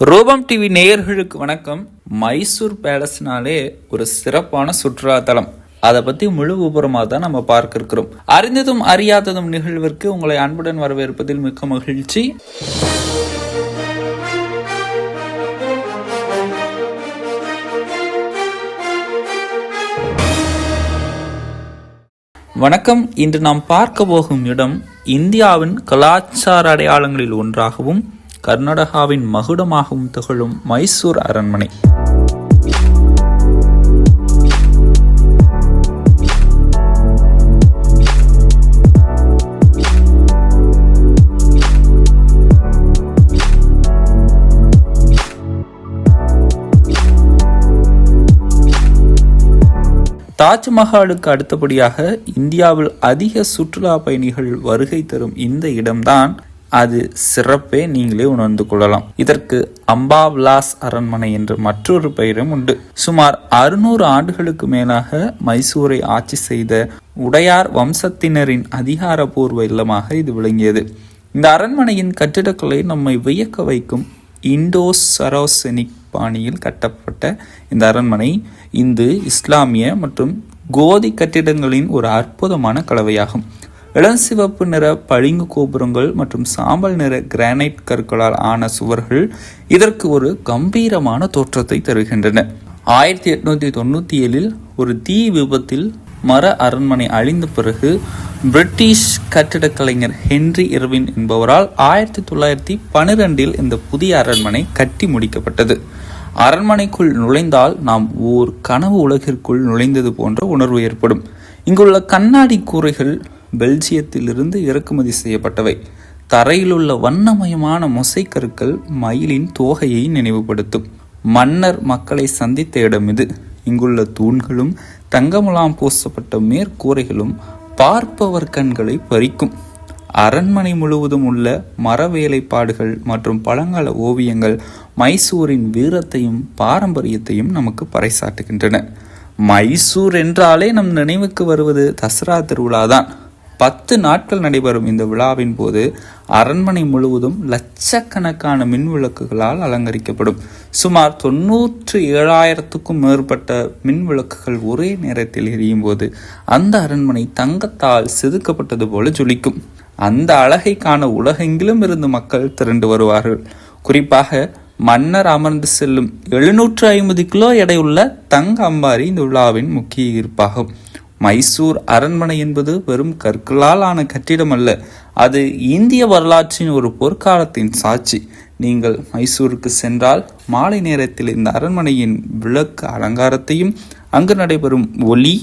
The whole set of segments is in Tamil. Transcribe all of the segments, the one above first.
ரூபம் டிவி நேயர்களுக்கு வணக்கம். மைசூர் பேலஸ்னாலே ஒரு சிறப்பான சுற்றுலாத்தலம். அதை பத்தி முழு விபரமாக தான் நம்ம பார்க்க இருக்கிறோம் அறிந்ததும் அறியாததும் நிகழ்விற்கு உங்களை அன்புடன் வரவேற்பதில் மிக்க மகிழ்ச்சி. வணக்கம். இன்று நாம் பார்க்க போகும் இடம் இந்தியாவின் கலாச்சார அடையாளங்களில் ஒன்றாகவும் கர்நாடகாவின் மகுடமாகவும் திகழும் மைசூர் அரண்மனை. தாஜ்மஹாலுக்கு அடுத்தபடியாக இந்தியாவில் அதிக சுற்றுலா பயணிகள் வருகை தரும் இந்த இடம்தான் அது சிறப்பே நீங்களே உணர்ந்து கொள்ளலாம். இதற்கு அம்பாவிலாஸ் அரண்மனை என்ற மற்றொரு பெயரும் உண்டு. சுமார் அறுநூறு ஆண்டுகளுக்கு மேலாக மைசூரை ஆட்சி செய்த உடையார் வம்சத்தினரின் அதிகாரபூர்வ இல்லமாக இது விளங்கியது. இந்த அரண்மனையின் கட்டிடக்கலை நம்மை வியக்க வைக்கும் இண்டோ சரோசெனிக் பாணியில் கட்டப்பட்ட இந்த அரண்மனை இந்து இஸ்லாமிய மற்றும் கோதி கட்டிடங்களின் ஒரு அற்புதமான கலவையாகும். இளஞ்சிவப்பு நிற பளிங்கு கோபுரங்கள் மற்றும் சாம்பல் நிற கிரானைட் கற்களால் ஆன சுவர்கள் இதற்கு ஒரு கம்பீரமான தோற்றத்தை தருகின்றன. ஆயிரத்தி எட்நூத்தி தொண்ணூத்தி ஏழில் ஒரு தீ விபத்தில் மர அரண்மனை அழிந்த பிறகு பிரிட்டிஷ் கட்டிடக் கலைஞர் ஹென்றி இர்வின் என்பவரால் ஆயிரத்தி தொள்ளாயிரத்தி பனிரெண்டில் இந்த புதிய அரண்மனை கட்டி முடிக்கப்பட்டது. அரண்மனைக்குள் நுழைந்தால் நாம் ஓர் கனவு உலகிற்குள் நுழைந்தது போன்ற உணர்வு ஏற்படும். இங்குள்ள கண்ணாடி கூரைகள் பெல்ஜியத்திலிருந்து இறக்குமதி செய்யப்பட்டவை. தரையிலுள்ள வண்ணமயமான மொசைக்கருக்கள் மயிலின் தோகையை நினைவுபடுத்தும். மன்னர் மக்களை சந்தித்த இடம் இது. இங்குள்ள தூண்களும் தங்கமுலாம் பூசப்பட்ட மேற்கூரைகளும் பார்ப்பவர் கண்களை பறிக்கும். அரண்மனை முழுவதும் உள்ள மர வேலைப்பாடுகள் மற்றும் பழங்கால ஓவியங்கள் மைசூரின் வீரத்தையும் பாரம்பரியத்தையும் நமக்கு பறைசாட்டுகின்றன மைசூர் என்றாலே நம் நினைவுக்கு வருவது தசரா திருவிழாதான். பத்து நாட்கள் நடைபெறும் இந்த விழாவின் போது அரண்மனை முழுவதும் லட்சக்கணக்கான மின் விளக்குகளால் அலங்கரிக்கப்படும். சுமார் தொன்னூற்று ஏழாயிரத்துக்கும் மேற்பட்ட மின் விளக்குகள் ஒரே நேரத்தில் எரியும் போது அந்த அரண்மனை தங்கத்தால் செதுக்கப்பட்டது போல ஜொலிக்கும். அந்த அழகை காண உலகெங்கிலும் இருந்து மக்கள் திரண்டு வருவார்கள். குறிப்பாக மன்னர் அமர்ந்து செல்லும் எழுநூற்று ஐம்பது கிலோ எடையுள்ள தங்க அம்பாரி இந்த விழாவின் முக்கிய ஈர்ப்பாகும். மைசூர் அரண்மனை என்பது வெறும் கற்களால் ஆன கட்டிடம் அல்ல. அது இந்திய வரலாற்றின் ஒரு பொற்காலத்தின் சாட்சி. நீங்கள் மைசூருக்கு சென்றால் மாலை நேரத்தில் இந்த அரண்மனையின் விளக்கு அலங்காரத்தையும் அங்கு நடைபெறும் ஒளி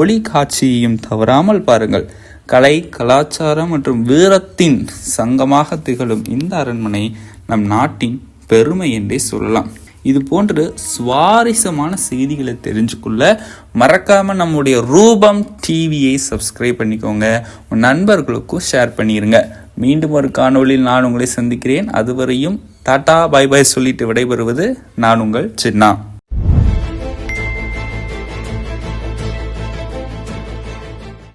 ஒளி காட்சியையும் தவறாமல் பாருங்கள். கலை கலாச்சாரம் மற்றும் வீரத்தின் சங்கமாக திகழும் இந்த அரண்மனை நம் நாட்டின் பெருமை என்றே சொல்லலாம். இது போன்று சுவாரஸ்யமான செய்திகளை தெரிஞ்சுக்கொள்ள மறக்காமல் நம்முடைய ரூபம் டிவியை சப்ஸ்கிரைப் பண்ணிக்கோங்க. உன் நண்பர்களுக்கும் ஷேர் பண்ணிடுங்க மீண்டும் ஒரு காணொலியில் நான் உங்களை சந்திக்கிறேன். அதுவரையும் டாட்டா பாய் பாய் சொல்லிட்டு விடைபெறுவது நான் உங்கள் சின்னா.